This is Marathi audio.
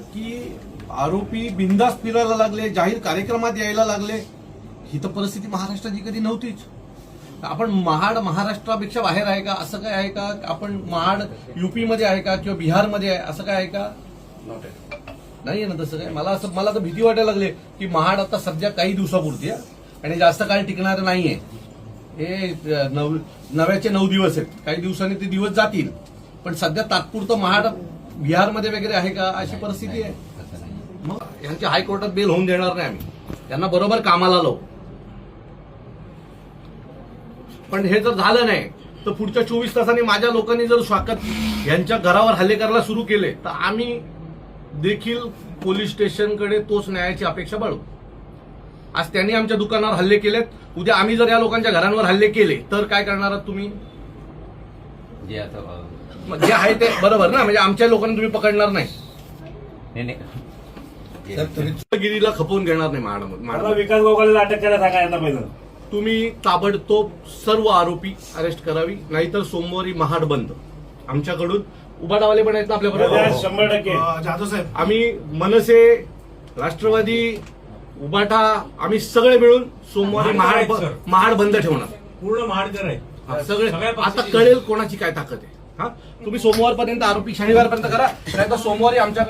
की आरोपी बिंदास फिरायला लागले जाहीर कार्यक्रमात यायला लागले. ही तर परिस्थिती महाराष्ट्राची कधी नव्हतीच. आपण महाड महाराष्ट्रापेक्षा बाहेर आहे का? असं काय आहे का? आपण महाड युपी मध्ये आहे का? किंवा बिहारमध्ये आहे? असं काय आहे का? नाही ना तसं काय? मला असं मला तर भीती वाटायला लागली की महाड आता सध्या काही दिवसापुरती आहे. आणि जास्त काळ टिकणार नाहीये. हे नव नव्याचे नऊ दिवस आहेत. काही दिवसांनी ते दिवस जातील. पण सध्या तात्पुरतं महाड बिहारमध्ये वगैरे आहे का अशी परिस्थिती आहे? मग यांच्या हायकोर्टात बेल होऊन देणार नाही आम्ही. त्यांना बरोबर कामाला लावू. पण हे जर झालं नाही तर पुढच्या चोवीस तासांनी माझ्या लोकांनी जर स्वागत यांच्या घरावर हल्ले करायला सुरू केले तर आम्ही देखील पोलीस स्टेशनकडे तोच न्यायाची अपेक्षा बाळगू. आज त्यांनी आमच्या दुकानावर हल्ले केलेत. उद्या आम्ही जर या लोकांच्या घरांवर हल्ले केले तर काय करणार आहात तुम्ही? जे आता अं, मग जे आहे ते बरोबर ना? म्हणजे आमच्या लोकांना तुम्ही पकडणार नाही. नाही नाही. सर तुम्ही गिरीला खपवून घेणार नाही महाड आता महाड विकास गोगालेला अटक करायला सांगा यांना पहिलं. तुम्ही ताबडतोब सर्व आरोपी अरेस्ट करावी नाहीतर सोमवारी महाड बंद. आमच्याकडून उबाडावाले पण आहेत ना आपल्या उद्या बरोबर शंभर टक्के. जाधव साहेब आम्ही मनसे राष्ट्रवादी उबाटा आम्ही सगळे मिळून सोमवारी महाड ब- महाड बंद ठेवणार. पूर्ण महाडकर आहे सगळे आता कळेल कोणाची काय ताकद आहे. हा? तुम्ही सोमवारपर्यंत आरोपी शनिवारपर्यंत करा सोमवारी आमच्याकडे